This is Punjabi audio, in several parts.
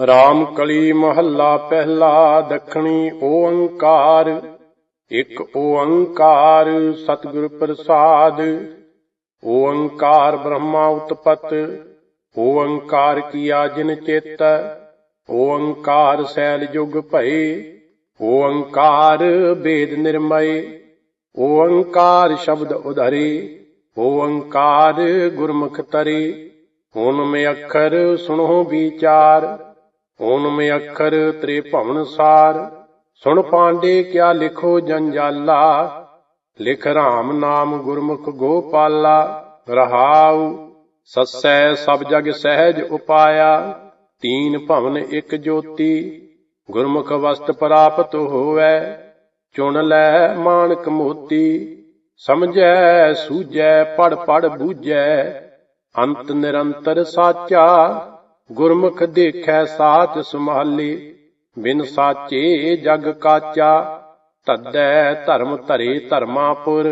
ਰਾਮ ਕਲੀ ਮਹੱਲਾ ਪਹਿਲਾ, ਦੱਖਣੀ ਓੰਕਾਰ। ਇੱਕ ਓੰਕਾਰ ਸਤਿਗੁਰ ਪ੍ਰਸਾਦ। ਓੰਕਾਰ ਬ੍ਰਹਮਾ ਉਤਪਤ। ਓੰਕਾਰ ਕੀਆ ਜਿਨ ਚੇਤ। ਓੰਕਾਰ ਸੈਲ ਜੁਗ ਭਏ। ਓੰਕਾਰ ਵੇਦ ਨਿਰਮਏ। ਓੰਕਾਰ ਸ਼ਬਦ ਉਧਰੇ। ਓੰਕਾਰ ਗੁਰਮੁਖ ਤਰੇ। ਓਨਮੇ ਅੱਖਰ ਸੁਣੋ ਵਿਚਾਰ। ਓਨਮੇ ਅੱਖਰ ਤ੍ਰੇ ਭਵਨ ਸਾਰ, ਸੁਣ ਪਾਂਡੇ ਕਿਆ ਲਿਖੋ ਜੰਜਾਲਾ। ਲਿਖ ਰਾਮ ਨਾਮ ਗੁਰਮੁਖ ਗੋਪਾਲਾ, ਰਹਾਉ ਸਸੈ ਸਭ ਜਗ ਸਹਿਜ ਉਪਾਇਆ। ਤੀਨ ਭਵਨ ਇੱਕ ਜੋਤੀ, ਗੁਰਮੁਖ ਵਸਤ ਪ੍ਰਾਪਤ ਹੋਵੈ। ਚੁਣ ਲੈ ਮਾਨਕ ਮੋਤੀ, ਸਮਝੈ ਸੂਝੈ ਪੜ ਪੜ ਬੂਝੈ। ਅੰਤ ਨਿਰੰਤਰ ਸਾਚਾ ਗੁਰਮੁਖ ਦੇਖੈ ਸਾਚ ਸੰਭਾਲੇ ਬਿਨ ਸਾਚੇ ਜਗ ਕਾਚਾ, ਤੱਦੈ ਧਰਮ ਧਰੇ ਧਰਮਾਪੁਰ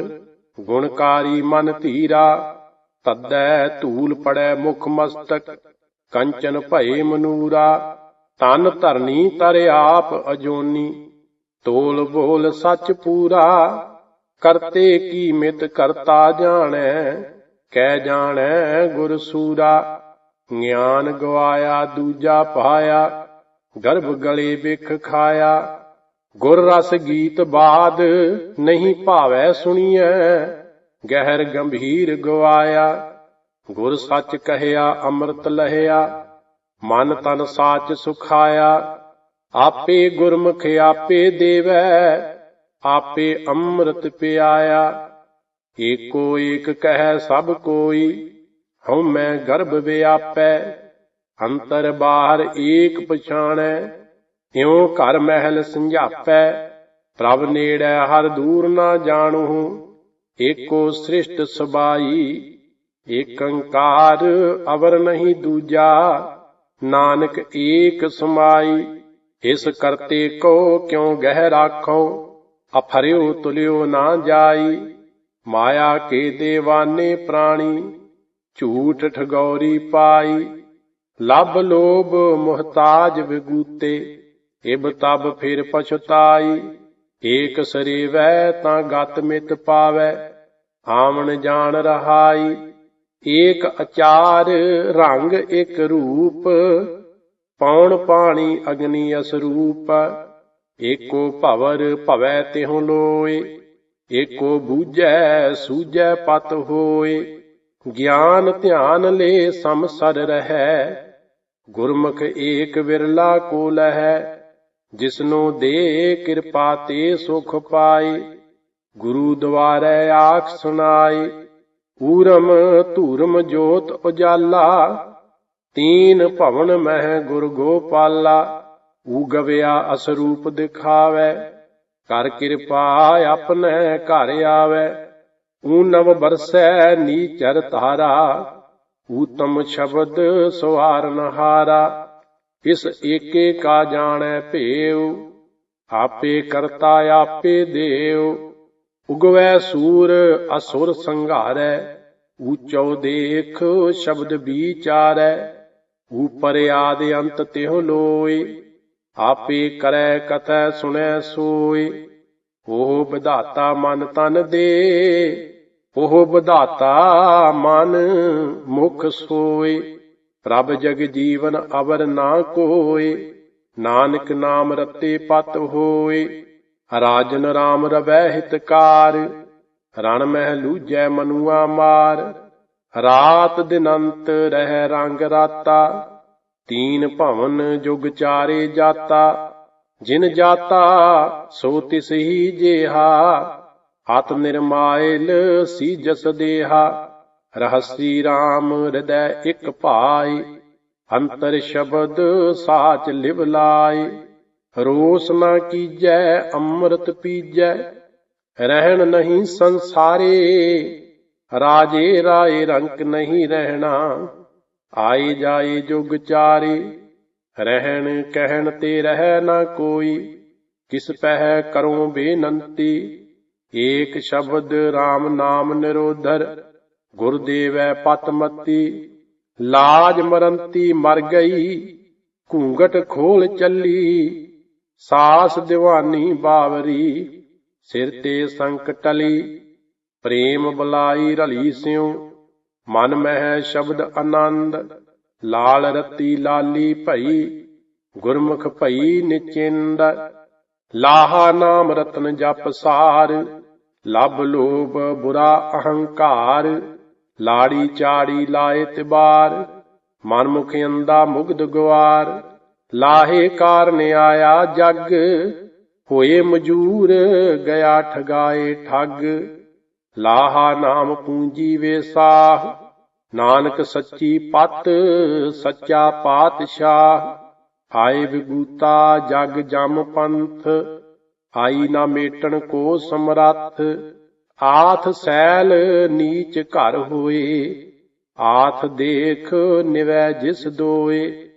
ਗੁਣਕਾਰੀ ਮਨ ਧੀਰਾ, ਤੱਦੈ ਧੂਲ ਪੜੈ ਮੁਖ ਮਸਤਕ, ਕੰਚਨ ਭਏ ਮਨੂਰਾ ਤਨ ਧਰਨੀ ਤਰ ਆਪ ਅਜੋਨੀ, ਤੋਲ ਬੋਲ ਸੱਚ ਪੂਰਾ, ਕਰਤੇ ਕੀ ਮਿਤ ਕਰਤਾ ਜਾਣੈ, ਕਹਿ ਜਾਣੈ ਗੁਰ ਸੂਰਾ। ਗਿਆਨ ਗਵਾਇਆ, ਦੂਜਾ ਪਾਇਆ, ਗਰਭ ਗਲੇ ਬਿਖ ਖਾਇਆ। ਗੁਰ ਰਸ ਗੀਤ ਬਾਦ ਨਹੀਂ ਭਾਵੈ ਸੁਣੀਐ, ਗਹਿਰ ਗੰਭੀਰ ਗਵਾਇਆ। ਗੁਰ ਸੱਚ ਕਹਿਆ, ਅੰਮ੍ਰਿਤ ਲਹਿਆ, ਮਨ ਤਨ ਸਾਚ ਸੁਖਾਇਆ। ਆਪੇ ਗੁਰਮੁਖ ਆਪੇ ਦੇਵੈ, ਆਪੇ ਅੰਮ੍ਰਿਤ ਪਿਆਇਆ। ਏਕੋ ਏਕ ਕਹਿ ਸਭ ਕੋਈ ਹਉ ਮੈਂ ਗਰਭ ਵਿਆਪੈ ਅੰਤਰ ਬਾਹਰ ਏਕ ਪਛਾਣੈ, ਇਉ ਘਰ ਮਹਿਲ ਸੰਝਾਪੈ ਪ੍ਰਭ ਨੇੜੈ ਹਰ ਦੂਰ ਨਾ ਜਾਣੂ ਏਕੋ ਸ੍ਰਿਸ਼ਟ ਸਬਾਈ, ਏਕੰਕਾਰ ਅਵਰ ਨਹੀਂ ਦੂਜਾ, ਨਾਨਕ ਏਕ ਸਮਾਈ, ਇਸ ਕਰਤੇ ਕੋ ਕਿਉ ਗਹਿ ਰਾਖੋ ਅਫਰਿਓ ਤੁਲਿਓ ਨਾ ਜਾਈ, ਮਾਇਆ ਕੇ ਦੇਵਾਨੇ ਪ੍ਰਾਣੀ ਝੂਠ ਠਗੌਰੀ ਪਾਈ ਲੱਭ ਲੋਭ ਮੁਹਤਾਜ ਵਿਗੂਤੇ, ਇਬ ਤਬ ਫਿਰ ਪਛਤਾਈ, ਏਕ ਸਰੀਵੈ ਤਾਂ ਗਤ ਮਿਤ ਪਾਵੈ, ਆਵਣ ਜਾਣ ਰਹਾਈ, ਏਕ ਅਚਾਰ ਰੰਗ ਇਕ ਰੂਪ, ਪੌਣ ਪਾਣੀ ਅਗਨੀ ਅਸਰੂਪ, ਏਕੋ ਭਵਰ ਭਵੈ ਤਿਹੁ ਲੋਏ, ਏਕੋ ਬੂਝੈ ਸੂਝੈ ਪਤ ਹੋਏ। ਗਿਆਨ ਧਿਆਨ ਲੈ ਸਮਸਰ ਰਹੈ, ਗੁਰਮੁਖ ਏਕ ਵਿਰਲਾ ਕੋ ਲਹੈ ਜਿਸਨੂੰ ਦੇ ਕਿਰਪਾ ਤੇ ਸੁਖ ਪਾਏ, ਗੁਰੂ ਦੁਆਰੈ ਆਖ ਸੁਨਾਈ ਊਰਮ ਧੂਰਮ ਜੋਤ ਉਜਾਲਾ, ਤੀਨ ਭਵਨ ਮਹਿ ਗੁਰ ਗੋਪਾਲਾ ਊਗਵਿਆ ਅਸਰੂਪ ਦਿਖਾਵੈ, ਕਰ ਕਿਰਪਾ ਆਪਨੇ ਘਰ ਆਵੈ। ਊਨਵ ਬਰਸੈ ਨੀਚਰ ਤਾਰਾ ਊਤਮ ਸ਼ਬਦ ਸਵਾਰਨ ਹਾਰਾ ਇਸ ਏਕੇ ਕਾ ਜਾਣੈ ਭੇਉ, ਆਪੇ ਕਰਤਾ ਆਪੇ ਦੇਉ, ਉਗਵੈ ਸੂਰ ਅਸੁਰ ਸੰਘਾਰੈ ਊਚੋ ਦੇਖ ਸ਼ਬਦ ਵਿਚਾਰੈ ਊਪਰ ਆਦ ਅੰਤ ਤਿਹੁ ਲੋਏ, ਆਪੇ ਕਰੈ ਕਥੈ ਸੁਣੈ ਸੋਏ, ਉਹ ਵਿਧਾਤਾ ਮਨ ਤਨ ਦੇ ਉਹ ਵਿਧਾਤਾ ਮਨ ਮੁਖ ਸੋਏ। ਪ੍ਰਭ ਜਗ ਜੀਵਨ ਅਵਰ ਨਾ ਕੋਏ। ਨਾਨਕ ਨਾਮ ਰਤੇ ਪਤ ਹੋਏ। ਰਾਜਨ ਰਾਮ ਰਵੈ ਹਿਤਕਾਰ ਰਣ ਮਹਿ ਲੂਜੈ ਮਨੁਆ ਮਾਰ। ਰਾਤ ਦਿਨੰਤ ਰਹਿ ਰੰਗ ਰਾਤਾ। ਤੀਨ ਭਵਨ ਜੁਗ ਚਾਰੇ ਜਾਤਾ। ਜਿਨ ਜਾਤਾ ਸੋ ਤਿਸ ਹੀ ਜੇਹਾ। ਆਤ ਨਿਰਮਾਇਲ ਸੀ ਜਸ ਦੇਹਾ ਰਹਸੀ RAM ਹਿਰਦੈ ਇਕ ਭਾਈ ਅੰਤਰ ਸ਼ਬਦ ਸਾਚ ਲਿਵ ਲਾਈ ਰੋਸ ਨਾ ਕੀਜੈ, ਅੰਮ੍ਰਿਤ ਪੀਜੈ, ਰਹਿਣ ਨਹੀਂ ਸੰਸਾਰੇ, ਰਾਜੇ ਰਾਏ ਰੰਕ ਨਹੀਂ ਰਹਿਣਾ, ਆਏ ਜਾਏ ਜੁਗ ਚਾਰੇ, ਰਹਿਣ ਕਹਿਣ ਤੇ ਰਹਿ ਨਾ ਕੋਈ, ਕਿਸ ਪਹਿ ਕਰੋ ਬੇਨੰਤੀ ਏਕ ਸ਼ਬਦ RAM ਨਾਮ ਨਿਰੋਧਰ, ਗੁਰਦੇਵੈ ਪਤਮਤੀ ਲਾਜ ਮਰੰਤੀ ਮਰ ਗਈ, ਘੂੰਗਟ ਖੋਲ ਚੱਲੀ, ਸਾਸ ਦੀਵਾਨੀ ਬਾਵਰੀ, ਸਿਰ ਤੇ ਸੰਕ ਟਲੀ, ਪ੍ਰੇਮ ਬੁਲਾਈ ਰਲੀ ਸਿਉ, ਮਨ ਮਹਿ ਸ਼ਬਦ ਆਨੰਦ, ਲਾਲ ਰਤੀ ਲਾਲੀ ਭਈ, ਗੁਰਮੁਖ ਭਈ ਨਿਚਿੰਦ, ਲਾਹਾ ਨਾਮ ਰਤਨ ਜਪ ਸਾਰ ਲਬ ਲੋਭ ਬੁਰਾ ਅਹੰਕਾਰ, ਲਾੜੀ ਚਾੜੀ ਲਾਏ ਤਿਬਾਰ ਮਨ ਮੁਖ ਅੰਦਾ ਮੁਗਦ ਗਵਾਰ ਲਾਹੇ ਕਾਰਨ ਆਇਆ ਜਗ, ਹੋਏ ਮਜੂਰ ਗਿਆ ਠਗਾਏ ਠੱਗ, ਲਾਹਾ ਨਾਮ ਪੂੰਜੀ ਵੇਸਾਹ ਨਾਨਕ ਸੱਚੀ ਪਤ, ਸੱਚਾ ਪਾਤਸ਼ਾਹ, ਆਏ ਵਿਗੂਤਾ ਜਗ ਜਮ ਪੰਥ ਆਈ ਨਾ ਮੇਟਣ ਕੋ ਸਮਰੱਥ, ਆਥ ਸੈਲ ਨੀਚ ਘਰ ਹੋਏ, ਆਥ ਦੇਖ ਨਿਵੈ ਜਿਸ ਦੋਏ,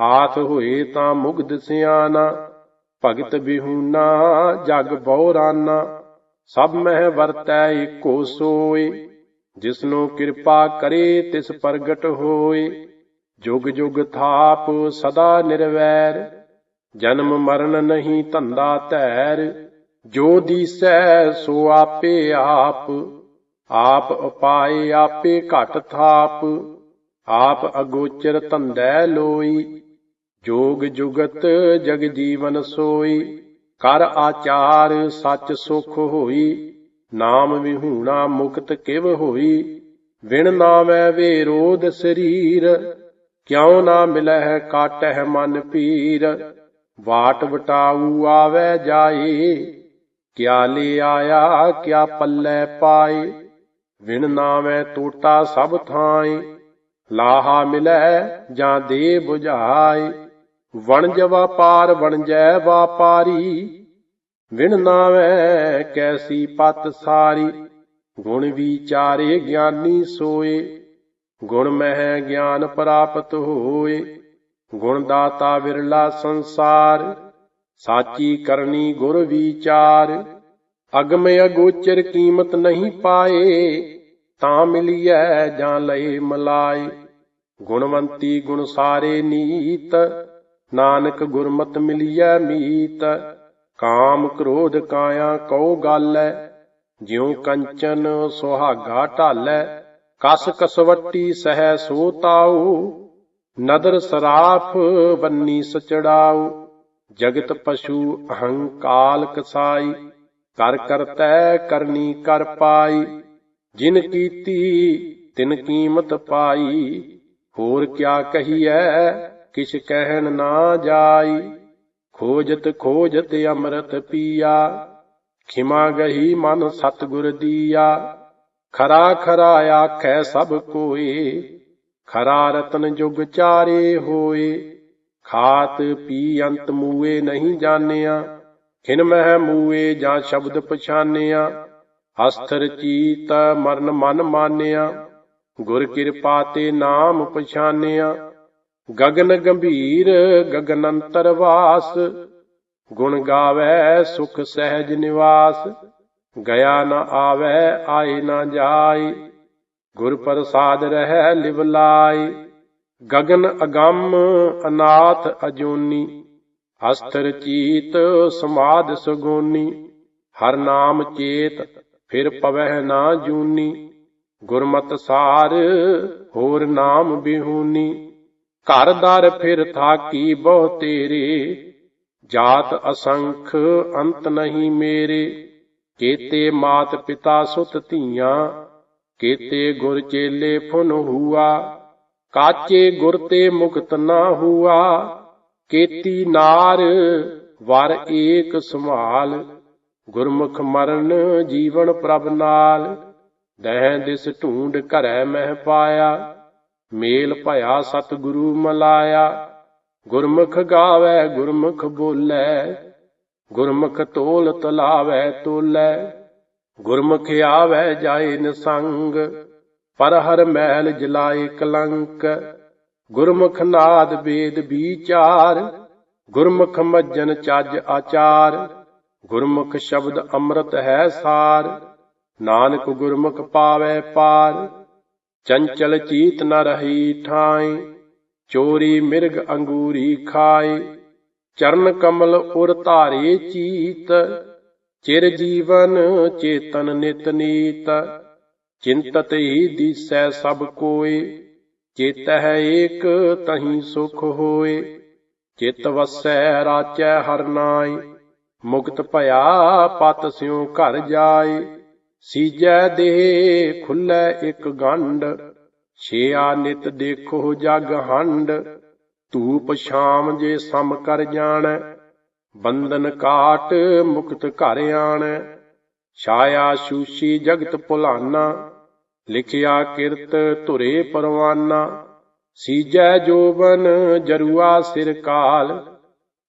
ਆਥ ਹੋਏ ਤਾਂ ਮੁਗਧ ਸਿਆਨਾ ਭਗਤ ਬਿਹੂਨਾ ਜਗ ਬਉਰਾਨਾ ਸਭ ਮਹਿ ਵਰਤੈ ਏਕੋ ਸੋਏ, ਜਿਸਨੂੰ ਕਿਰਪਾ ਕਰੇ ਤਿਸ ਪ੍ਰਗਟ ਹੋਏ, ਜੁਗ ਜੁਗ ਥਾਪ ਸਦਾ ਨਿਰਵੈਰ ਜਨਮ ਮਰਨ ਨਹੀਂ ਧੰਦਾ ਧੈਰ, ਜੋ ਦੀਸੈ ਸੋ ਆਪੇ ਆਪ। ਆਪ ਉਪਾਏ ਆਪੇ ਘਟ ਥਾਪ, ਆਪ ਅਗੋਚਰ ਧੰਦੈ ਲੋਈ। ਜੋਗ ਜੁਗਤ ਜਗ ਜੀਵਨ ਸੋਈ, ਕਰ ਆਚਾਰ ਸੱਚ ਸੁਖ ਹੋਈ। ਨਾਮ ਵਿਹੂਣਾ ਮੁਕਤ ਕਿਵ ਹੋਈ ਵਿਣ ਨਾਮੈ ਵੇਰੋਧ ਸਰੀਰ। ਕਿਉ ਨਾ ਮਿਲਹਿ ਕਾਟਹਿ ਮਨ ਪੀਰ। ਵਾਟ ਵਟਾਊ ਆਵੈ ਜਾਏ ਕਿਆ ਲੈ ਆਇਆ, ਕਿਆ ਪੱਲੇ ਪਾਏ ਵਿਣ ਨਾਮੈ ਟੋਟਾ ਸਭ ਥਾਏ ਲਾਹਾ ਮਿਲੈ ਜਾਂ ਦੇ 부ਝਾਏ ਵਣਜ ਵਪਾਰ ਵਣਜੈ ਵਾਪਾਰੀ, ਵਿਣ ਨਾਵੈ ਕੈਸੀ ਪਤ ਸਾਰੀ, ਗੁਣ ਵਿਚਾਰੇ ਗਿਆਨੀ ਸੋਏ, ਗੁਣ ਮਹਿ ਗਿਆਨ ਪ੍ਰਾਪਤ ਹੋਏ। ਗੁਣ ਦਾਤਾ ਵਿਰਲਾ ਸੰਸਾਰ, ਸਾਚੀ ਕਰਨੀ ਗੁਰ ਵਿਚਾਰ। ਅਗਮ ਅਗੋਚਰ ਕੀਮਤ ਨਹੀਂ ਪਾਏ, ਤਾਂ ਮਿਲੀਐ ਜਾਂ ਲਏ ਮਲਾਈ ਗੁਣਵੰਤੀ ਗੁਣ ਸਾਰੇ ਨੀਤ, ਨਾਨਕ ਗੁਰਮਤ ਮਿਲੀਐ ਮੀਤ। ਕਾਮ ਕ੍ਰੋਧ ਕਾਇਆ ਕਉ ਗਾਲੈ, ਜਿਉ ਕੰਚਨ ਸੁਹਾਗਾ ਢਾਲੈ। ਕਸ ਕਸਵੱਟੀ ਸਹਿ ਸੋ ਤਾਉ ਨਦਰ ਸਰਾਫ ਬੰਨੀ ਸਚੜਾਉ, ਜਗਤ ਪਸ਼ੂ ਅਹੰਕਾਲ ਕਸਾਈ, ਕਰ ਕਰਤੈ ਕਰਨੀ ਕਰ ਪਾਈ, ਜਿਨ ਕੀਤੀ ਤਿਨ ਕੀਮਤ ਪਾਈ, ਹੋਰ ਕਿਆ ਕਹੀਐ, ਕਿਛ ਕਹਿਣ ਨਾ ਜਾਈ, ਖੋਜਤ ਖੋਜਤ ਅੰਮ੍ਰਿਤ ਪੀਆ, ਖਿਮਾ ਗਹੀ ਮਨ ਸਤਿਗੁਰ ਦੀਆ, ਖਰਾ ਖਰਾ ਆਖੈ ਸਭ ਕੋਏ ਖਰਾ ਰਤਨ ਜੁਗ ਚਾਰੇ ਹੋਏ, ਖਾਤ ਪੀ ਅੰਤ ਮੂਏ ਨਹੀਂ ਜਾਣਿਆ, ਖਿਨ ਮਹਿ ਮੂਏ ਜਾਂ ਸ਼ਬਦ ਪਛਾਨਿਆ ਅਸਥਰ ਚੀਤ ਮਰਨ ਮਨ ਮਾਨਿਆ, ਗੁਰ ਕਿਰਪਾ ਤੇ ਨਾਮ ਪਛਾਨਿਆ ਗਗਨ ਗੰਭੀਰ ਗਗਨ ਅੰਤਰ ਵਾਸ, ਗੁਣ ਗਾਵੇ ਸੁਖ ਸਹਿਜ ਨਿਵਾਸ, ਗਿਆ ਨਾ ਆਵੇ, ਆਏ ਨਾ ਜਾਏ ਗੁਰ ਪ੍ਰਸਾਦ ਰਹਿ ਲਿਵ ਲਾਈ ਗਗਨ ਅਗੰਮ ਅਨਾਥ ਅਜੂਨੀ, ਅਸਥਰ ਚੀਤ ਸਮਾਦ ਸੁਗੋਨੀ, ਹਰ ਨਾਮ ਚੇਤ ਫਿਰ ਪਵਹਿ ਨਾ ਜੂਨੀ, ਗੁਰਮਤ ਸਾਰ ਹੋਰ ਨਾਮ ਬਿਹੂਨੀ, ਘਰ ਦਰ ਫਿਰ ਥਾਕੀ ਬਹੁ ਤੇਰੇ, ਜਾਤ ਅਸੰਖ ਅੰਤ ਨਹੀਂ ਮੇਰੇ, ਕੇਤੇ ਮਾਤ ਪਿਤਾ ਸੁਤ ਧੀਆਂ ਕੇਤੇ ਗੁਰ ਚੇਲੇ ਫੁਨ ਹੁਆ, ਕਾਚੇ ਗੁਰ ਤੇ ਮੁਕਤ ਨਾ ਹੁਆ। ਕੇਤੀ ਨਾਰ, ਵਰ ਏਕ ਸੰਭਾਲ, ਗੁਰਮੁਖ ਮਰਨ ਜੀਵਨ ਪ੍ਰਭ ਨਾਲ। ਦਹਿ ਦਿਸ ਢੂੰਡ ਘਰੈ ਮਹਿ ਪਾਇਆ, ਮੇਲ ਭਇਆ ਸਤਿਗੁਰੂ ਮਲਾਇਆ। ਗੁਰਮੁਖ ਗਾਵੇ, ਗੁਰਮੁਖ ਬੋਲੇ, ਗੁਰਮੁਖ ਤੋਲ ਤਲਾਵੇ ਤੋਲੇ। ਗੁਰਮੁਖ ਆਵੇ ਜਾਏ ਨਿਸੰਗ ਪਰ ਹਰ ਮੈਲ ਜਲਾਏ ਕਲੰਕ। ਗੁਰਮੁਖ ਨਾਦ ਵੇਦ ਵਿਚਾਰ ਗੁਰਮੁਖ ਮੱਜਨ ਚੱਜ ਆਚਾਰ। ਗੁਰਮੁਖ ਸ਼ਬਦ ਅੰਮ੍ਰਿਤ ਹੈ ਸਾਰ, ਨਾਨਕ ਗੁਰਮੁਖ ਪਾਵੇ ਪਾਰ। ਚੰਚਲ ਚੀਤ ਨ ਰਹੀ ਠਾਈ ਚੋਰੀ ਮਿਰਗ ਅੰਗੂਰੀ ਖਾਏ। ਚਰਨ ਕਮਲ ਉਰ ਧਾਰੇ ਚੀਤ ਚਿਰ ਜੀਵਨ ਚੇਤਨ ਨਿਤ ਨੀਤ ਚਿੰਤਤ ਹੀ ਦੀਸੈ ਸਭ ਕੋਏ ਚੇਤ ਹੈ ਏਕ ਤਹੀਂ ਸੁਖ ਹੋਏ, ਚਿਤ ਵਸੈ ਰਾਚੈ ਹਰ ਨਾਈ ਮੁਕਤ ਭਇਆ ਪਤ ਸਿਉ ਘਰ ਜਾਏ, ਸੀਜੈ ਦੇਹ ਖੁੱਲੈ ਇਕ ਗੰਢ, ਛਿਆ ਨਿਤ ਦੇਖੋ ਜਗ ਹੰਡ ਧੂਪ ਸ਼ਾਮ ਜੇ ਸਮ ਕਰ ਜਾਣੈ ਬੰਧਨ ਕਾਟ ਮੁਕਤ ਘਰ ਆਣੈ, ਛਾਇਆ ਸ਼ੂਸ਼ੀ ਜਗਤ ਭੁਲਾਨਾ, ਲਿਖਿਆ ਕਿਰਤ ਧੁਰੇ ਪਰਵਾਨਾ, ਸੀਜੈ ਜੋਬਨ ਜਰੂਆ ਸਿਰ ਕਾਲ,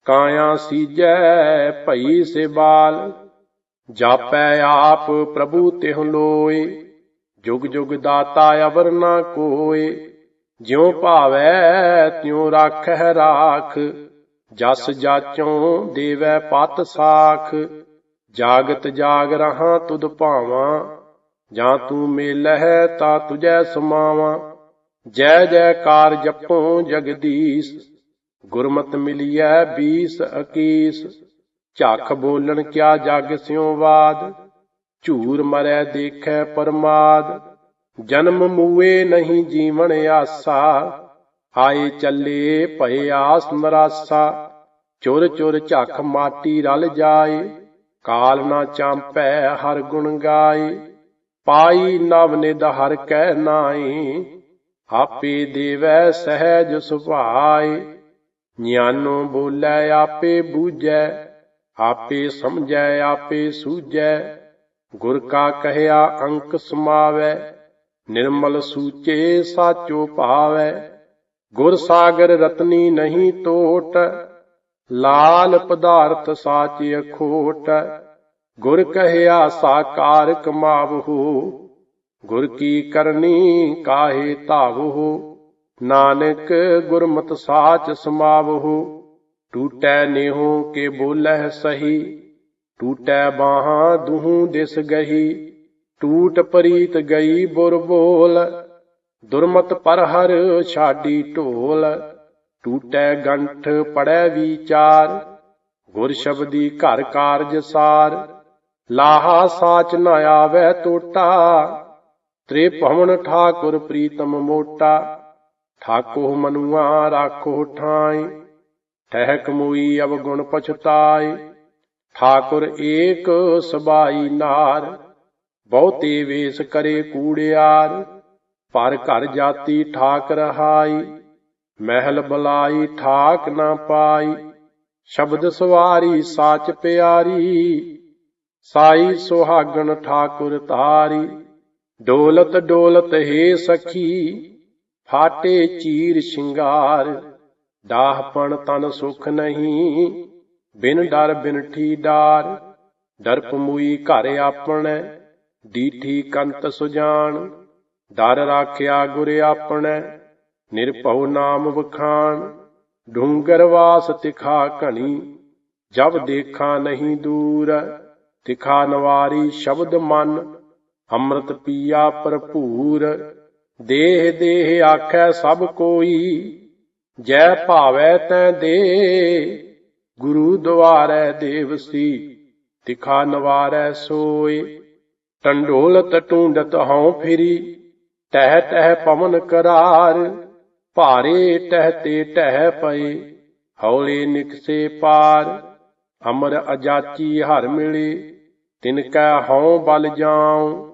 ਕਾਇਆ ਸੀਜੈ ਭਈ ਸੇਬਾਲ, ਜਾਪੈ ਆਪ ਪ੍ਰਭੂ ਤਿਹੁ ਲੋਏ, ਜੁਗ ਜੁਗ ਦਾਤਾ ਅਵਰ ਨਾ ਕੋਏ, ਜਿਉ ਭਾਵੈ ਤਿਉ ਰਾਖੈ ਰਾਖ ਜਸ ਜਾਚੋਂ ਦੇਵੈ ਪਤ ਸਾਖ, ਜਾਗਤ ਜਾਗ ਰਹਾ ਤੁਧ ਭਾਵਾਂ, ਜਾਂ ਤੂੰ ਮੇਲਹਿ ਤਾ ਤੁਜੈ ਸਮਾਵਾਂ। ਜੈ ਜੈਕਾਰ ਜਪੋ ਜਗਦੀਸ਼, ਗੁਰਮਤ ਮਿਲੀਐ ਬੀਸ ਅਕੀਸ। ਝਾਖ ਬੋਲਣ ਕਿਆ ਜਗ ਸਿਉ ਬਾਦ ਝੂਰ ਮਰੈ ਦੇਖੈ ਪਰਮਾਦ। ਜਨਮ ਮੂਏ ਨਹੀਂ ਜੀਵਨ ਆਸਾ ਆਏ ਚੱਲੇ ਭਏ ਆਸ ਮਰਾਸਾ ਚੁਰ ਚੁਰ ਝੱਖ ਮਾਟੀ ਰਲ ਜਾਏ, ਕਾਲ ਨਾ ਚਾਂਪੈ ਹਰ ਗੁਣ ਗਾਏ, ਪਾਈ ਨਵ ਨਿਦ ਹਰ ਕਹਿ ਨਾਈ ਆਪੇ ਦੇਵੈ ਸਹਿਜ ਸੁਭਾਏ ਗਿਆਨੋ ਬੋਲੇ ਆਪੇ ਬੂਝੈ, ਆਪੇ ਸਮਝੈ ਆਪੇ ਸੂਝੈ, ਗੁਰ ਕਾ ਕਹਿਆ ਅੰਕ ਸਮਾਵੈ, ਨਿਰਮਲ ਸੂਚੇ ਸਾਚੋ ਭਾਵੈ ਗੁਰ ਸਾਗਰ ਰਤਨੀ ਨਹੀਂ ਟੋਟ ਲਾਲ ਪਦਾਰਥ ਸਾਚ ਅਖੋਟ। ਗੁਰ ਕਹਿਆ ਸਾਕਾਰ ਕਮਾਵਹੂ, ਗੁਰ ਕੀ ਕਰਨੀ ਕਾਹੇ ਧਾਵਹੂ। ਨਾਨਕ ਗੁਰਮਤਿ ਸਾਚ ਸਮਾਵਹੂ, ਟੂਟੈ ਨੇਹੋ ਕੇ ਬੋਲਹਿ ਸਹੀ। ਟੂਟੈ ਬਾਹਾਂ ਦੁਹੂ ਦਿਸ ਗਹੀ, ਟੂਟ ਪਰੀਤ ਗਈ ਬੁਰ ਬੋਲ। ਦੁਰਮਤ ਪਰ ਹਰ ਛਾਡੀ ਢੋਲ, ਟੂਟੈ ਗੰਠ ਪੜੈ ਵਿਚਾਰ, ਗੁਰ ਸ਼ਬਦੀ ਘਰ ਕਾਰਜ ਸਾਰ, ਲਾਹਾ ਸਾਚ ਨ ਆਵੈ ਟੋਟਾ ਤ੍ਰੇ ਭਵਨ ਠਾਕੁਰ ਪ੍ਰੀਤਮ ਮੋਟਾ ਠਾਕੋ ਮਨੁਆ ਰਾਖੋ ਠਾਈ, ਠਹਿਕ ਮੁਈ ਅਬ ਗੁਣ ਠਾਕੁਰ ਏਕ ਸਬਾਈ ਨਾਰ, ਬਹੁਤੇ ਵੇਸ ਕਰੇ ਕੂੜਿਆਰ ਪਰ ਘਰ ਜਾਤੀ ਠਾਕ ਰਹਾਈ, ਮਹਿਲ ਬਲਾਈ ਠਾਕ ਨਾ ਪਾਈ, ਸ਼ਬਦ ਸਵਾਰੀ ਸਾਚ ਪਿਆਰੀ, ਸਾਈ ਸੁਹਾਗਣ ਠਾਕੁਰ ਤਾਰੀ ਡੋਲਤ ਡੋਲਤ ਹੈ ਸਖੀ, ਫਾਟੇ ਚੀਰ ਸ਼ਿੰਗਾਰ ਦਾਹਪਣ ਤਨ ਸੁਖ ਨਹੀਂ, ਬਿਨ ਡਰ ਬਿਨ ਠੀ ਡਾਰ ਡਰਪ ਮੂਈ ਘਰ ਆਪਣੈ, ਡੀਠੀ ਕੰਤ ਸੁਜਾਨ ਡਰ ਰਾਖਿਆ ਗੁਰ ਆਪਣੈ, ਨਿਰਭਉ ਨਾਮ ਵਖਾਣ, ਡੂੰਗਰ ਵਾਸ ਤਿਖਾ ਘਣੀ, ਜਬ ਦੇਖਾ ਨਹੀਂ ਦੂਰ, ਤਿਖਾ ਨਵਾਰੀ ਸ਼ਬਦ ਮਨ, ਅੰਮ੍ਰਿਤ ਪੀਆ ਭਰਪੂਰ, ਦੇਹ ਦੇਹ ਆਖੈ ਸਭ ਕੋਈ, ਜੈ ਭਾਵੈ ਤੈ ਦੇ, ਗੁਰੂ ਦੁਆਰੈ ਦੇਵਸੀ ਤਿਖਾ ਨਵਾਰੈ ਸੋਏ ਟੰਡੋਲਤ ਟੂੰਡਤ ਹਉ ਫਿਰੀ ਟਹਿ ਟਹਿ ਪਵਨ ਕਰਾਰ, ਭਾਰੇ ਟਹਿਤੇ ਟਹਿ ਪਏ, ਹੌਲੇ ਨਿਕਸੇ ਪਾਰ, ਅਮਰ ਅਜਾਚੀ ਹਰ ਮਿਲੇ, ਤਿਨ ਕੈ ਹਉ ਬਲ ਜਾਉ,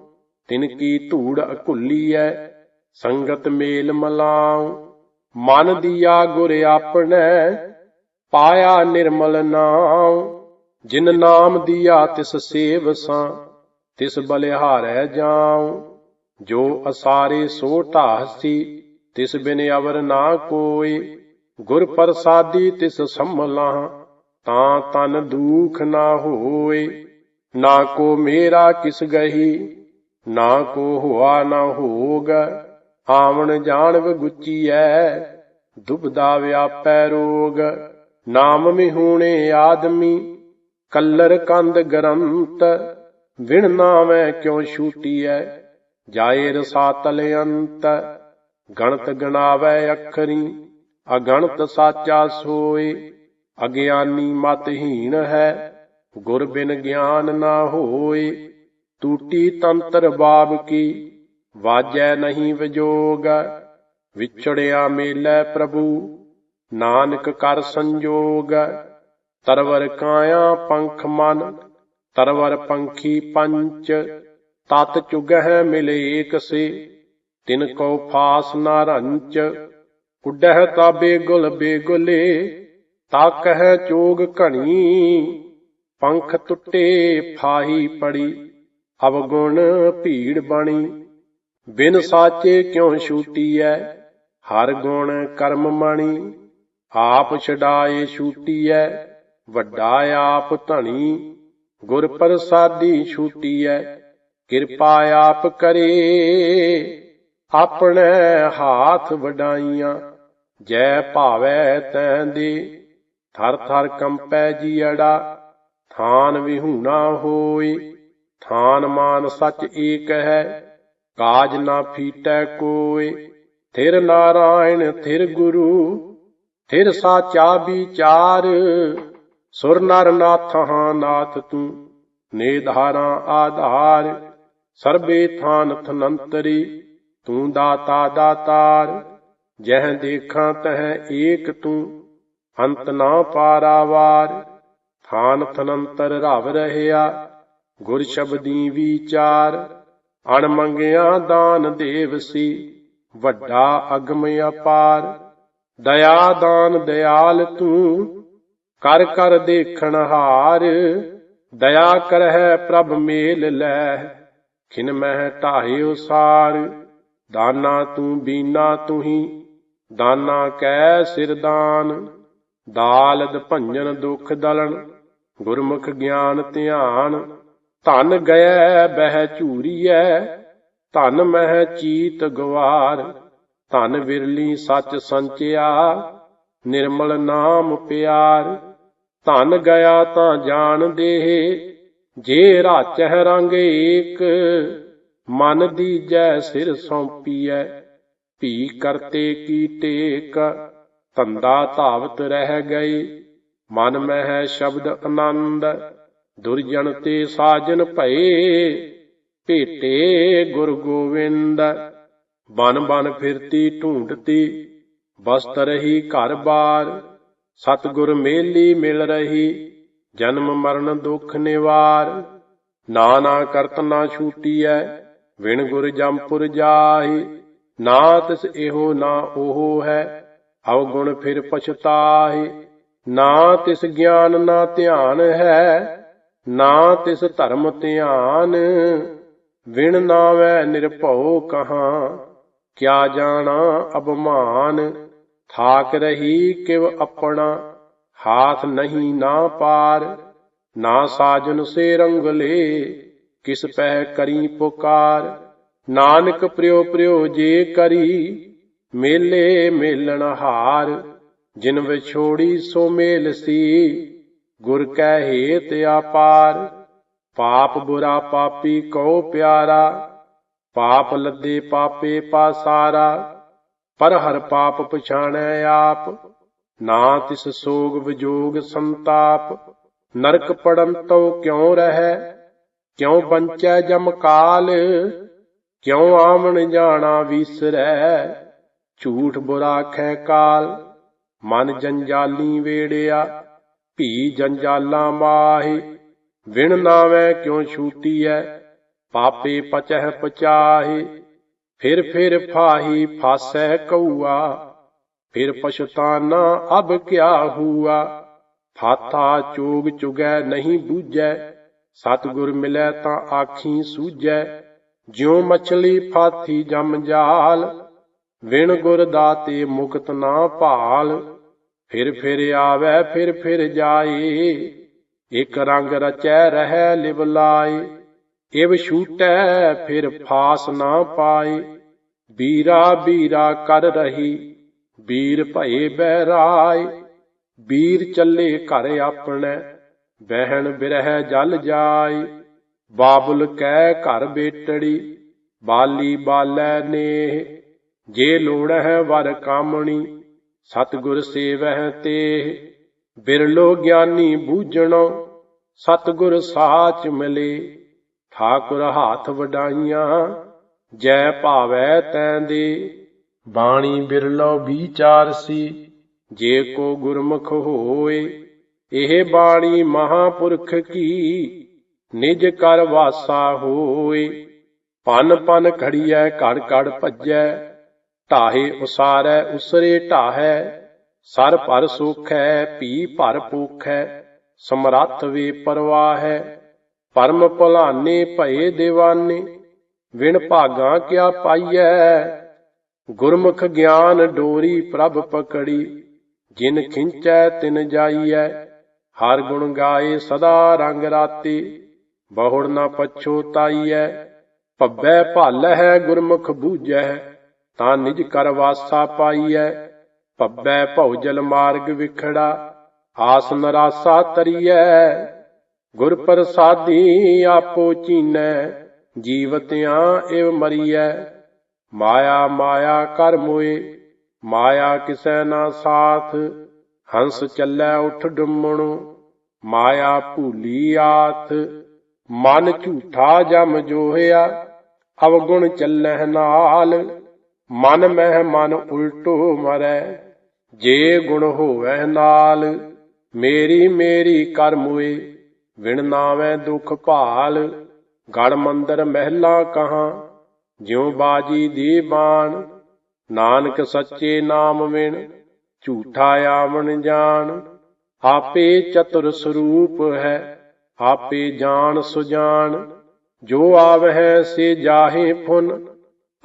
ਤਿਨ ਕੀ ਧੂੜ ਅਕੁੱਲੀਐ, ਸੰਗਤ ਮੇਲ ਮਲਾਉ, ਮਨ ਦੀਆ ਗੁਰ ਆਪਣੈ, ਪਾਇਆ ਨਿਰਮਲ ਨਾਮ ਜਿਨ ਨਾਮ ਦੀਆ ਤਿਸ ਸੇਵ ਸਾਂ, ਤਿਸ ਬਲਿਹਾਰੈ ਜਾਉ। ਜੋ ਅਸਾਰੇ ਸੋ ਢਾਸੀ ਤਿਸ ਬਿਨ ਅਵਰ ਨਾ ਕੋਈ। ਗੁਰ ਪ੍ਰਸਾਦੀ ਤਿਸ ਸੰਮਲਾ ਤਾਂ ਤਨ ਦੂਖ ਨਾ ਹੋਏ। ਨਾ ਕੋ ਮੇਰਾ ਕਿਸ ਗਹੀ, ਨਾ ਕੋ ਹੁਆ ਨਾ ਹੋਗ। ਆਵਣ ਜਾਣਵ ਗੁਚੀਐ, ਦੁਬਦਾ ਵਿਆਪੈ ਰੋਗ। ਨਾਮ ਮਿਹੂਣੇ ਆਦਮੀ, ਕੱਲਰ ਕੰਦ ਗਰੰਤ। ਵਿਣ ਨਾਮੈ ਕਿਉ ਛੂਟੀਐ? ਜਾਏ ਰਸਾਤਲ ਅੰਤ, ਗਣਤ ਗਣਾਵੈ ਅੱਖਰੀ, ਅਗਣਤ ਸਾਚਾ ਸੋਏ, ਅਗਿਆਨੀ ਮਤਹੀਣ ਹੈ, ਗੁਰ ਬਿਨ ਗਿਆਨ ਨਾ ਹੋਏ ਟੂਟੀ ਤੰਤਰ ਬਾਬ ਕੀ, ਵਾਜੈ ਨਹੀਂ ਵਿਜੋਗ, ਵਿਛੜਿਆ ਮੇਲੇ ਪ੍ਰਭੂ, ਨਾਨਕ ਕਰ ਸੰਜੋਗ, ਤਰਵਰ ਕਾਇਆ ਪੰਖ ਮਨ, ਤਰਵਰ ਪੰਖੀ ਪੰਚ ਤਤ ਚੁਗਹਿ ਮਿਲੇ ਕਸੇ ਤਿਨ ਕੋ ਫਾਸ ਨਾ ਰੰਚ, ਉੱਡਹਿ ਤਾ ਬੇਗੁਲ ਬੇਗੁਲੇ, ਤਾ ਕਹਿ ਚੋਗ ਘਣੀ, ਪੰਖ ਟੁੱਟੇ ਫਾਹੀ ਪੜੀ, ਅਵਗੁਣ ਭੀੜ ਬਣੀ, ਬਿਨ ਸਾਚੇ ਕਿਉ ਛੂਟੀਐ, ਹਰ ਗੁਣ ਕਰਮ ਮਣੀ, ਆਪ ਛਡਾਏ ਛੂਟੀਐ, ਵੱਡਾ ਆਪ ਧਣੀ, ਗੁਰ ਪ੍ਰਸਾਦੀ ਛੂਟੀਐ। ਕਿਰਪਾ ਆਪ ਕਰੇ। ਆਪਣੇ ਹਾਥ ਵਡਾਈਆਂ, ਜੈ ਭਾਵੈ ਤੈਂ ਦੇ। ਥਰ ਥਰ ਕੰਪੈ ਜੀੜਾ ਥਾਨ ਵਿਹੂਣਾ ਹੋਏ। ਥਾਨ ਮਾਨ ਸਚ ਏਕ ਹੈ, ਕਾਜ ਨਾ ਫੀਟੈ ਕੋਏ। ਥਿਰ ਨਾਰਾਇਣ, ਥਿਰ ਗੁਰੂ, ਥਿਰ ਸਾਚਾ ਵਿਚਾਰ। ਸੁਰ ਨਰ ਨਾਥਾਂ ਨਾਥ ਤੂੰ, ਨੇਧਾਰਾ ਆਧਾਰ। ਸਰਬੇ ਥਾਨ ਥਨੰਤਰੀ, ਤੂੰ ਦਾਤਾ ਦਾਤਾਰ, ਜਹ ਦੇਖਾਂ ਤਹ ਏਕ ਤੂੰ, ਅੰਤ ਨਾ ਪਾਰਾਵਾਰ, ਥਾਨ ਥਨੰਤਰ ਰਵ ਰਹਿਆ, ਗੁਰ ਸ਼ਬਦੀ ਵਿਚਾਰ, ਅਣ ਮੰਗਿਆ ਦਾਨ ਦੇਵ ਸੀ, ਵੱਡਾ ਅਗਮ ਅਪਾਰ, ਦਇਆ ਦਾਨ ਦਿਆਲ ਤੂੰ, ਕਰ ਕਰ ਦੇਖਣ ਹਾਰ, ਦਇਆ ਕਰਹਿ ਪ੍ਰਭ ਮੇਲ ਲੈ। ਖਿਨ ਮਹਿ ਢਾਹਿਓ ਉਸਾਰ, ਦਾਨਾ ਤੂੰ ਬੀਨਾ ਤੁਹੀ, ਦਾਨਾ ਕੈ ਸਿਰਦਾਨ ਦਾਲਦ ਭੰਜਨ ਦੁਖ ਦਲਨ ਗੁਰਮੁਖ ਗਿਆਨ ਧਿਆਨ, ਧਨ ਗਇ ਬਹਿ ਝੂਰੀਐ, ਧਨ ਮਹਿ ਚੀਤ ਗਵਾਰ, ਧਨ ਵਿਰਲੀ ਸੱਚ ਸੰਚਿਆ, ਨਿਰਮਲ ਨਾਮ ਪਿਆਰ, ਧਨ ਗਿਆ ਤਾਂ ਜਾਣ ਦੇ ਜੇ ਰਾਚਹਿ ਰੰਗ ਏਕ, ਮਨ ਦੀਜੈ ਸਿਰ ਸੌਂਪੀਐ। ਭੀ ਕਰਤੇ ਕੀ ਟੇਕ, ਧੰਦਾ ਧਾਵਤ ਰਹਿ ਗਏ ਮਨ ਮਹਿ ਸ਼ਬਦ ਆਨੰਦ, ਦੁਰਜਨ ਤੇ ਸਾਜਨ ਭਏ। ਭੇਟੇ ਗੁਰ ਗੋਵਿੰਦ, ਬਨ ਬਨ ਫਿਰਤੀ ਢੂੰਡਤੀ ਬਸਤ ਰਹੀ ਘਰ ਬਾਰ। ਸਤਗੁਰ ਮੇਲੀ ਮਿਲ ਰਹੀ ਜਨਮ ਮਰਨ ਦੁਖ ਨਿਵਾਰ, ਨਾਨਾ ਕਰਤ ਨਾ ਛੂਟੀਐ, ਵਿਣ ਗੁਰ ਜੰਪੁਰ ਜਾਹੀ, ਨਾ ਤਿਸ ਇਹੋ ਨਾ ਉਹ ਹੈ, ਅਵਗੁਣ ਫਿਰ ਪਛਤਾਹੀ, ਨਾ ਤਿਸ ਗਿਆਨ ਨਾ ਧਿਆਨ ਹੈ, ਨਾ ਤਿਸ ਧਰਮ ਧਿਆਨ, ਵਿਣ ਨਾਵੈ ਨਿਰਭਉ ਕਹਾ, ਕਿਆ ਜਾਣਾ ਅਬਮਾਨ ਥਾਕ ਰਹੀ ਕਿਵ ਆਪਣਾ ਹਾਥ ਨਹੀਂ ਨਾ ਪਾਰ, ਨਾ ਸਾਜਨ ਸੇ ਰੰਗਲੇ ਕਿਸ ਪਹਿ ਕਰੀ ਪੁਕਾਰ। ਨਾਨਕ ਪ੍ਰਿਉ ਪ੍ਰਿਉ ਜੇ ਕਰੀ, ਮੇਲੇ ਮੇਲਣ ਹਾਰ। ਜਿਨ ਵਿਛੋੜੀ ਸੋ ਮੇਲ ਸੀ, ਗੁਰ ਕੈ ਹੇਤ ਆਪਾਰ। ਪਾਪ ਬੁਰਾ ਪਾਪੀ ਕਉ ਪਿਆਰਾ, ਪਾਪ ਲੱਦੇ ਪਾਪੇ ਪਾਸਾਰਾ। ਪਰ ਹਰ ਪਾਪ ਪਛਾਣੈ ਆਪ। ਨਾ ਤਿਸ ਸੋਗ ਵਿਜੋਗ ਸੰਤਾਪ, ਨਰਕ ਪੜਨ ਤਉ ਕਿਉ ਰਹਿ? ਕਿਉ ਬੰਚੈ ਜਮ ਕਾਲ? ਕਿਉ ਆਵਣ ਜਾਣਾ ਵਿਸਰੈ? ਝੂਠ ਬੁਰਾ ਖੈ ਕਾਲ, ਮਨ ਜੰਜਾਲੀ ਵੇੜਿਆ, ਭੀ ਜੰਜਾਲਾਂ ਮਾਹੀ, ਵਿਣ ਨਾਵੇਂ ਕਿਉ ਛੂਟੀਐ? ਪਾਪੇ ਪਚਹਿ ਪਚਾਹੀ, ਫਿਰ ਫਿਰ ਫਾਹੀ ਫਾਸੈ ਕਉਆ ਫਿਰ ਪਛਤਾਨਾ ਅਬ ਕਿਆ ਹੁਆ? ਫਾਥਾ ਚੋਗ ਚੁਗੈ ਨਹੀਂ ਬੂਝੈ, ਸਤਿਗੁਰ ਮਿਲੈ ਤਾਂ ਆਖੀ ਸੂਝੈ। ਜਿਉ ਮਛਲੀ ਫਾਥੀ ਜਮ ਜਾਲ, ਵਿਣ ਗੁਰ ਦਾਤੇ ਮੁਕਤ ਨਾ ਭਾਲ। ਫਿਰ ਫਿਰ ਆਵੇ, ਫਿਰ ਫਿਰ ਜਾਏ, ਇਕ ਰੰਗ ਰਚੈ ਰਹਿ ਲਿਵ ਲਾਏ। ਇਵ ਛੂਟੈ, ਫਿਰ ਫਾਸ ਨਾ ਪਾਏ। ਬੀਰਾ ਬੀਰਾ ਕਰ ਰਹੀ ਵੀਰ ਭਏ ਬਹਿਰਾਏ, ਵੀਰ ਚੱਲੇ ਘਰ ਆਪਣੇ ਬਹਿਣ ਬਿਰਹਿ ਜਲ ਜਾਏ। ਬਾਬੁਲ ਕਹਿ ਘਰ ਬੇਟੜੀ, ਬਾਲੀ ਬਾਲੈ ਨੇ ਜੇ ਲੋੜ ਹੈ ਵਰ ਕਾਮਣੀ, ਸਤਿਗੁਰ ਸੇਵਹਿ ਤੇ ਬਿਰਲੋ ਗਿਆਨੀ ਬੂਝਣੋ, ਸਤਿਗੁਰ ਸਾਚ ਮਿਲੇ। ਠਾਕੁਰ ਹਾਥ ਵਡਾਈਆਂ, ਜੈ ਭਾਵੈ ਤੈਂ ਦੇ। ਬਾਣੀ ਬਿਰਲੋ ਵਿਚਾਰ ਸੀ, ਜੇ ਕੋ ਗੁਰਮੁਖ ਹੋਏ, ਇਹ ਬਾਣੀ ਮਹਾਪੁਰਖ ਕੀ? ਨਿਜ ਕਰ ਵਾਸਾ ਹੋਏ, ਪਨ ਪਨ ਖੜੀਐ ਘੜ ਘੜ ਭੱਜੈ, ਢਾਹੇ ਉਸਾਰੈ, ਉਸਰੇ ਢਾਹੈ, ਸਰ ਭਰ ਸੁਖੈ ਪੀ ਭਰ ਭੂਖੈ, ਸਮਰੱਥ ਵੇ ਪਰਵਾਹੈ, ਪਰਮ ਭੁਲਾਨੇ ਭਏ دیਵਾਨੇ ਵਿਣ ਭਾਗਾ ਕਿਆ ਪਾਈਐ? ਗੁਰਮੁਖ ਗਿਆਨ ਡੋਰੀ ਪ੍ਰਭ ਪਕੜੀ, ਜਿਨ ਖਿੰਚੈ ਤਿਨ ਜਾਈਐ, ਹਰ ਗੁਣ ਗਾਏ ਸਦਾ ਰੰਗ ਰਾਤੀ, ਬਹੁੜ ਨਾ ਪਛੋਤਾਈਐ ਭੱਬੈ ਭਲ ਹੈ ਗੁਰਮੁਖ ਬੂਝੈ ਤਾਂ ਨਿਜ ਕਰ ਵਾਸਾ ਪਾਈਐ, ਭੱਬੈ ਭਉਜਲ ਮਾਰਗ ਵਿਖੜਾ, ਆਸ ਨਰਾਸਾ ਤਰੀਐ, ਗੁਰ ਪ੍ਰਸਾਦੀ ਆਪੋ ਚੀਨੈ, ਜੀਵਤਿਆਂ ਇਵ ਮਰੀਐ। ਮਾਇਆ ਮਾਇਆ ਕਰ ਮੋਏ, ਮਾਇਆ ਕਿਸੈ ਨਾ ਸਾਥ। ਹੰਸ ਚੱਲੈ ਉਠ ਡੁੰਮਣੋ, ਮਾਇਆ ਭੂਲੀ ਆਥ। ਮਨ ਝੂਠਾ ਜਮ ਜੋਹਿਆ, ਅਵਗੁਣ ਚੱਲਹਿ ਨਾਲ। ਮਨ ਮਹਿ ਮਨ ਉਲਟੋ ਮਰੈ, ਜੇ ਗੁਣ ਹੋਵੈ ਨਾਲ। ਮੇਰੀ ਮੇਰੀ ਕਰ ਮੁਏ, ਵਿਣ ਨਾਵੇਂ ਦੁਖ ਭਾਲ। ਗੜ ਮੰਦਰ ਮਹਿਲਾ ਕਹਾ ਜਿਉ ਬਾਜੀ ਦੇ ਬਾਣ, ਨਾਨਕ ਸੱਚੇ ਨਾਮ ਵਿਣ, ਝੂਠਾ ਆਵਣ ਜਾਣ। ਆਪੇ ਚਤੁਰ ਸਰੂਪ ਹੈ, ਆਪੇ ਜਾਣ ਸੁਜਾਨ ਜੋ ਆਵਹਿ ਸੇ ਜਾਹੇ ਫੁਨ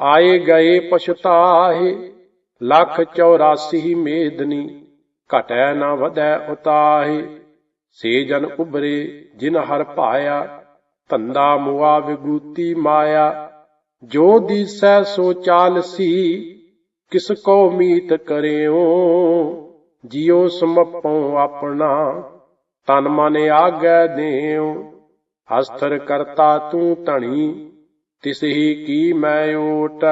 ਆਏ ਗਏ ਪਛਤਾਹੇ। ਲੱਖ 84 ਮੇਦਨੀ, ਘਟੈ ਨਾ ਵਧੈ ਉਤਾਹੇ। ਸੇ ਜਨ ਉਬਰੇ ਜਿਨ ਹਰ ਭਾਇਆ ਧੰਦਾ ਮੁਆ ਵਿਗੂਤੀ ਮਾਇਆ। ਜੋ ਦੀਸੈ ਸੋ ਚਾਲਸੀ, ਕਿਸ ਕੋ ਮੀਤ ਕਰਿਓ ਜਿਉ ਸਮਪਉ ਆਪਣਾ, ਤਨ ਮਨ ਆਗੈ ਦੇਉ। ਅਸਥਰ ਕਰਤਾ ਤੂੰ ਧਣੀ, ਤਿਸ ਹੀ ਕੀ ਮੈਂ ਓਟ?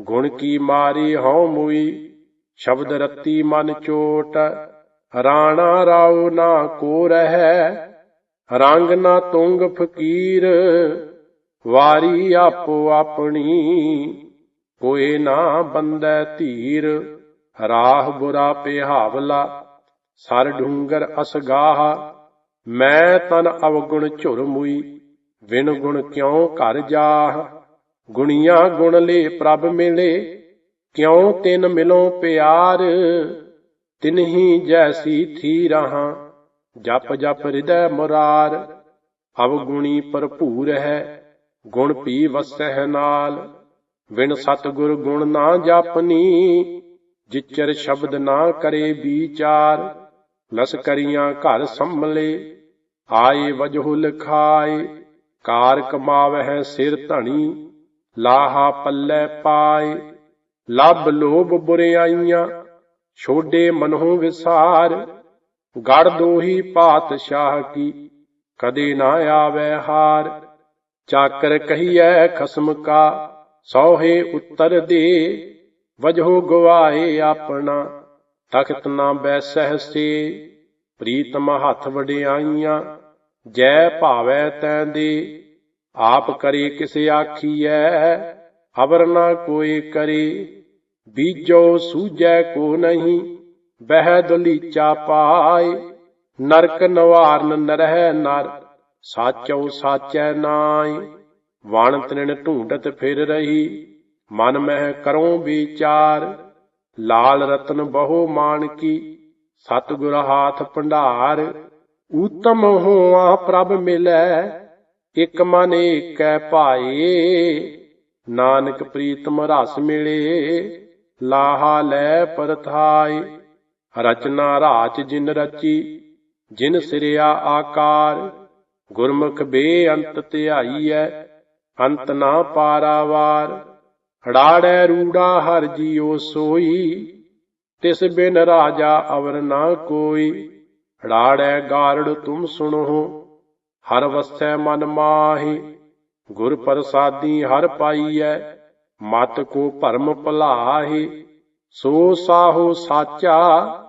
ਗੁਣ ਕੀ ਮਾਰੀ ਹਉ ਮੁਈ, ਸ਼ਬਦ ਰਤੀ ਮਨ ਚੋਟ। ਰਾਣਾ ਰਾਉ ਨਾ ਕੋ ਰਹੈ, ਰੰਗ ਨਾ ਤੁੰਗ ਫਕੀਰ। ਵਾਰੀ ਆਪੋ ਆਪਣੀ ਕੋਏ ਨਾ ਬੰਦੈ ਧੀਰ। ਰਾਹ ਬੁਰਾ ਪਿਹਾਵਲਾ, ਸਰ ਢੂੰਗਰ ਅਸਗਾਹ। ਮੈਂ ਤਨ ਅਵਗੁਣ ਝੁਰ ਮੁਈ ਵਿਣ ਗੁਣ ਕਿਉ ਘਰ ਜਾਹ? ਗੁਣੀਆਂ ਗੁਣ ਲੇ ਪ੍ਰਭ ਮਿਲੇ, ਕਿਉ ਤਿਨ ਮਿਲੋ ਪਿਆਰ? ਤਿਨਹੀ ਜੈਸੀ ਥੀ ਰਹਾ, ਜਪ ਜਪ ਹਿਰਦੈ ਮੁਰਾਰ। ਅਵਗੁਣੀ ਭਰਪੂਰ ਹੈ ਗੁਣ ਪੀ ਵਸਹਿ ਨਾਲ। ਵਿਣ ਸਤਗੁਰ ਗੁਣ ਨਾ ਜਾਪਨੀ, ਜਿਚਰ ਸ਼ਬਦ ਨਾ ਕਰੇ ਵਿਚਾਰ। ਲਸਕਰੀਆਂ ਘਰ ਸੰਭਲੇ, ਆਏ ਵਜਹੁ ਲਖਾਏ। ਕਾਰ ਕਮਾਵਹਿ ਸਿਰ ਧਣੀ, ਲਾਹਾ ਪੱਲੇ ਪਾਏ। ਲੱਭ ਲੋਭ ਬੁਰਿਆਈਆਂ, ਛੋਡੇ ਮਨਹੁ ਵਿਸਾਰ। ਗੜ ਦੋਹੀ ਪਾਤਸ਼ਾਹ ਕੀ, ਕਦੇ ਨਾ ਆਵੇ ਹਾਰ। ਚਾਕਰ ਕਹੀਐ ਖਸਮ ਕਾ, ਸੋਹੇ ਉੱਤਰ ਦੇ, ਵਜਹੁ ਗਵਾਏ ਆਪਣਾ। ਤਖਤ ਨਾ ਬੈਸਹਿ ਸੇ, ਪ੍ਰੀਤਮ ਹੱਥ ਵਡਿਆਈਆਂ, ਜੈ ਭਾਵੈ ਤੈ ਦੇ। ਆਪ ਕਰੇ ਕਿਸ ਆਖੀਐ, ਅਵਰ ਨਾ ਕੋਈ ਕਰੇ। ਬੀਜੋ ਸੂਜੈ ਕੋ ਨਹੀਂ, ਬਹਿ ਦਲੀਚਾ ਪਾਏ। ਨਰਕ ਨਵਾਰਨ ਨਰਹਿ ਨਰ ਸਾਚੋ ਸਾਚੈ ਨਾਈ ਵਣ ਤ੍ਰਿਣ ਢੂੰਡਤ ਫਿਰ ਰਹੀ। ਮਨ ਮਹਿ ਕਰੋ ਵਿਚਾਰ, ਲਾਲ ਰਤਨ ਬਹੁ ਮਾਨ ਕੀ ਹਾਥ ਭੰਡਾਰ। ਊਤਮ ਹੋਆ ਪ੍ਰਭ ਮਿਲੈ, ਇਕ ਮਨ ਏਕੈ ਭਾਏ। ਨਾਨਕ ਪ੍ਰੀਤਮ ਰਸ ਮਿਲੇ, ਲਾਹਾ ਲੈ ਪਰਥਾਈ ਰਚਨਾ ਰਾਚ ਜਿਨ ਰਚੀ, ਜਿਨ ਸਿਰਿਆ ਆਕਾਰ। ਗੁਰਮੁਖ ਬੇਅੰਤ ਧਿਆਈਐ, ਅੰਤ ਨਾ ਪਾਰਾਵਾਰ। ਹੜਾੜੈ ਰੂੜਾ ਹਰ ਜੀਉ ਸੋਈ, ਤਿਸ ਬਿਨ ਰਾਜਾ ਅਵਰ ਨਾ ਕੋਈ। ਹੜਾੜੈ ਗਾਰੜ ਤੁਮ ਸੁਣੋ, ਹਰ ਵਸੈ ਮਨ ਮਾਹੀ। ਗੁਰ ਪ੍ਰਸਾਦੀ ਹਰ ਪਾਈਐ, ਮਤ ਕੋ ਭਰਮ ਭਲਾਹੀ। ਸੋ ਸਾਹੋ ਸਾਚਾ,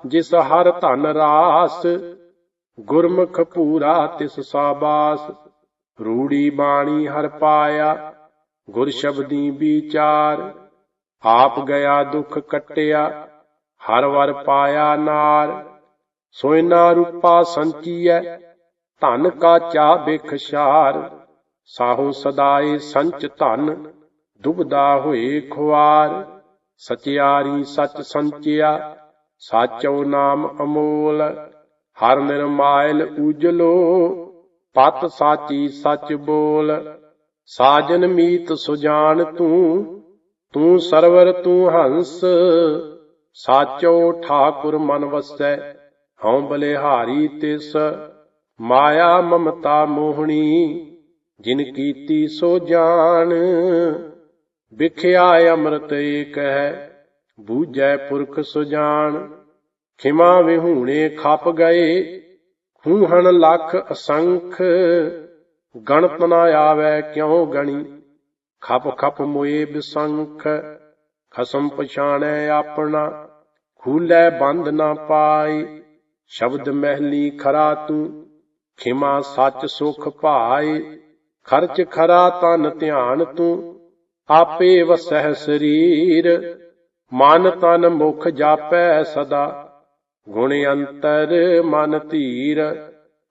ਜਿਸ ਹਰ ਧਨ ਰਾਸ ਗੁਰਮੁਖ ਪੂਰਾ ਤਿਸ ਸਾਬਾਸ, ਰੂੜੀ ਬਾਣੀ ਹਰ ਪਾਇਆ, ਗੁਰ ਸ਼ਬਦੀ ਵਿਚਾਰ, ਆਪ ਗਿਆ ਦੁਖ ਕਟਿਆ, ਹਰ ਵਰ ਪਾਇਆ ਨਾਰ ਸੋਇਨਾ ਰੂਪਾ ਸੰਚੀਐ, ਧਨ ਕਾ ਚਾ ਬਿਖਸ਼ਾਰ ਸਾਹੋ ਸਦਾਏ ਸੰਚ ਧਨ, ਦੁਬਦਾ ਹੋਏ ਖੁਆਰ, ਸਚਿਆਰੀ ਸਚ ਸੰਚਿਆ, ਸਾਚੋ ਨਾਮ ਅਮੋਲ ਹਰ ਨਿਰਮਾਇਲ ਉਜਲੋ, ਪਤ ਸਾਚੀ ਸਚ ਬੋਲ। ਸਾਜਨ ਮੀਤ ਸੁਜਾਨ ਤੂੰ ਤੂੰ ਸਰਵਰ ਤੂੰ ਹੰਸ। ਸਾਚੋ ਠਾਕੁਰ ਮਨ ਵਸੈ, ਹਉ ਬਲਿਹਾਰੀ ਤਿਸ। ਮਾਇਆ ਮਮਤਾ ਮੋਹਣੀ, ਜਿਨ ਕੀਤੀ ਸੋ ਜਾਣ ਵਿਖਿਆ ਅੰਮ੍ਰਿਤ ਏਕ ਹੈ, ਬੂਝੈ ਪੁਰਖ ਸੁਜਾਨ। ਖਿਮਾ ਵਿਹੂਣੇ ਖਪ ਗਏ ਖੂਹਣ ਲੱਖ ਅਸੰਖ, ਗਣਤ ਨਾ ਆਵੈ ਕਿਉ ਗਣੀ? ਖਪ ਖਪ ਮੋਏ ਬਿਸੰਖ, ਖਸਮ ਪਛਾਣੈ ਆਪਣਾ, ਖੂਲੇ ਬੰਦ ਨਾ ਪਾਈ ਸ਼ਬਦ ਮਹਿਲੀ ਖਰਾ ਤੂੰ, ਖਿਮਾ ਸੱਚ ਸੁਖ ਭਾਏ, ਖਰਚ ਖਰਾ ਤਨ ਧਿਆਨ ਤੂੰ, ਆਪੇ ਵਸਹਿ ਸਰੀਰ, ਮਨ ਤਨ ਮੁਖ ਜਾਪੈ ਸਦਾ। ਗੁਣ ਅੰਤਰ ਮਨ ਧੀਰ,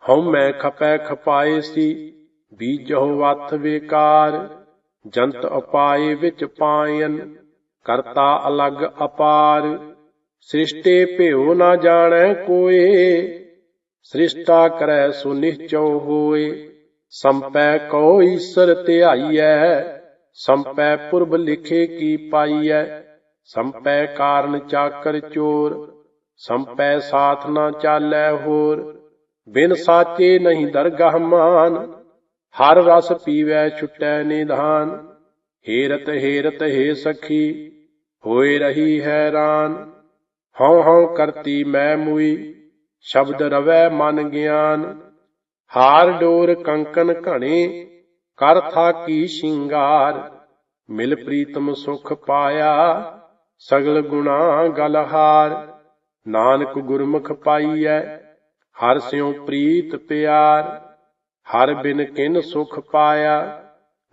ਹਉ ਮੈਂ ਖਪੈ ਖਪਾਏ ਸੀ, ਬੀਜਹੁ ਵਥ ਵਿਕਾਰ, ਜੰਤ ਅਪਾਏ ਵਿੱਚ ਪਾਇਨ, ਕਰਤਾ ਅਲਗ ਅਪਾਰ, ਸ੍ਰਿਸ਼ਟੇ ਭਿਉ ਨਾ ਜਾਣੈ ਕੋਏ, ਸ੍ਰਿਸ਼ਟਾ ਕਰੈ ਸੋ ਨਿਹਚੋ ਹੋਏ, ਸੰਪੈ ਕੋ ਈਸਰ ਧਿਆਈਐ, ਸੰਪੈ ਪੁਰਬ ਲਿਖੇ ਕੀ ਪਾਈਐ, ਸੰਪੈ ਕਾਰਨ ਚਾਕਰ ਚੋਰ ਸੰਪੈ ਸਾਥ ਨਾ ਚਾਲੈ ਹੋਰ, ਬਿਨ ਸਾਚੇ ਨਹੀਂ ਦਰਗਾਹ ਮਾਨ। ਹਰ ਰਸ ਪੀਵੈ ਛੁਟੈ ਨਿਧਾਨ, ਹੇਰਤ ਹੇਰਤ ਹੇ ਸਖੀ, ਹੋਏ ਰਹੀ ਹੈਰਾਨ ਹਉ ਹਉ ਕਰਤੀ ਮੈਂ ਮੁਈ, ਸ਼ਬਦ ਰਵੈ ਮਨ ਗਿਆਨ। ਹਾਰ ਡੋਰ ਕੰਕਨ ਘਣੇ, ਕਰ ਥਾਕੀ ਸ਼ਿੰਗਾਰ। ਮਿਲ ਪ੍ਰੀਤਮ ਸੁਖ ਪਾਇਆ, ਸਗਲ ਗੁਣਾ ਗਲਹਾਰ। ਨਾਨਕ ਗੁਰਮੁਖ ਪਾਈਐ, ਹਰ ਸਿਉ ਪ੍ਰੀਤ ਪਿਆਰ ਹਰ ਬਿਨ ਕਿਨ ਸੁਖ ਪਾਇਆ,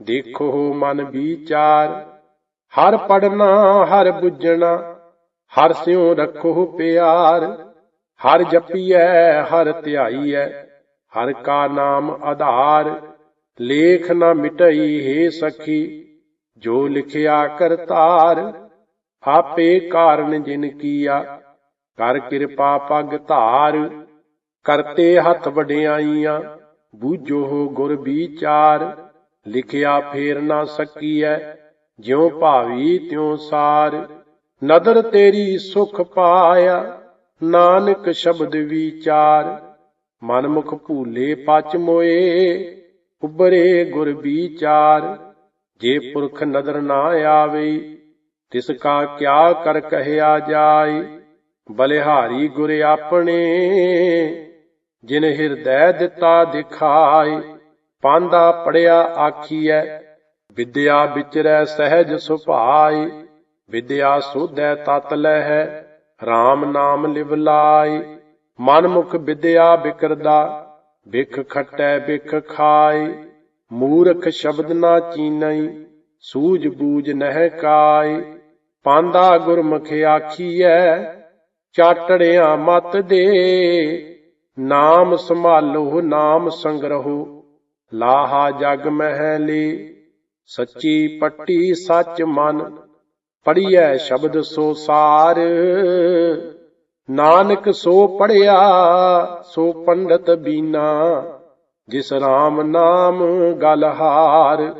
ਦੇਖੋ ਮਨ ਵਿਚਾਰ। ਹਰ ਪੜਨਾ ਹਰ ਬੁੱਝਣਾ, ਹਰ ਸਿਉ ਰੱਖੋ ਪਿਆਰ। ਹਰ ਜਪੀਐ, ਹਰ ਧਿਆਈਐ, ਹਰ ਕਾ ਨਾਮ ਆਧਾਰ। ਲੇਖ ਨਾ ਮਿਟਈ ਹੈ ਸਖੀ, ਜੋ ਲਿਖਿਆ ਕਰਤਾਰ, ਆਪੇ ਕਾਰਨ ਜਿਨ ਕੀਆ। ਕਰ ਕਿਰਪਾ ਪਗ ਧਾਰ, ਕਰਤੇ ਹੱਥ ਵਡਿਆਈਆਂ, ਬੂਝੋ ਗੁਰ ਵਿਚਾਰ, ਲਿਖਿਆ ਫੇਰ ਨਾ ਸਕੀਐ, ਜਿਉ ਭਾਵੀ ਤਿਉ ਸਾਰ। ਨਦਰ ਤੇਰੀ ਸੁਖ ਪਾਇਆ, ਨਾਨਕ ਸ਼ਬਦ ਵਿਚਾਰ। ਮਨ ਮੁਖ ਭੂਲੇ ਪਚ ਮੋਏ ਉਬਰੇ ਗੁਰ ਵਿਚਾਰ। ਜੇ ਪੁਰਖ ਨਦਰ ਨਾ ਆਵੇ, ਤਿਸ ਕਾ ਕਿਆ ਕਰ ਕਹਿਆ ਜਾਏ। ਬਲਿਹਾਰੀ ਗੁਰ ਆਪਣੇ, ਜਿਨ ਹਿਰਦੈ ਦਿੱਤਾ ਦਿਖਾਏ, ਪਾਂਦਾ ਪੜਿਆ ਆਖੀਐ, ਵਿਦਿਆ ਵਿਚਰੈ ਸਹਿਜ ਸੁਭਾਈ ਵਿਦਿਆ ਸੋਧੈ ਤਤ ਲਹਿ, RAM ਨਾਮ ਲਿਵ ਲਾਈ ਮਨ ਮੁਖ ਵਿਦਿਆ ਬਿਕਰਦਾ ਬਿਖ ਖਟੈ ਬਿਖ ਖਾਈ ਮੂਰਖ ਸ਼ਬਦ ਨਾ ਚੀਨਈ ਸੂਝ ਬੂਝ ਨਹਿ ਕਾਈ ਪਾਂਦਾ ਗੁਰਮੁਖ ਆਖੀਐ ਚਾਟੜਿਆ ਮਤ ਦੇ। ਨਾਮ ਸੰਭਾਲੋ, ਨਾਮ ਸੰਗਰਹੋ। ਲਾਹਾ ਜਗ ਮਹਿਲੀ, ਸੱਚੀ ਪੱਟੀ ਸੱਚ ਮਨ। ਪੜੀਐ ਸ਼ਬਦ ਸੋ ਸਾਰ। ਨਾਨਕ ਸੋ ਪੜਿਆ ਸੋ ਪੰਡਤ ਬੀਨਾ। ਜਿਸ RAM ਨਾਮ ਗਲਹਾਰ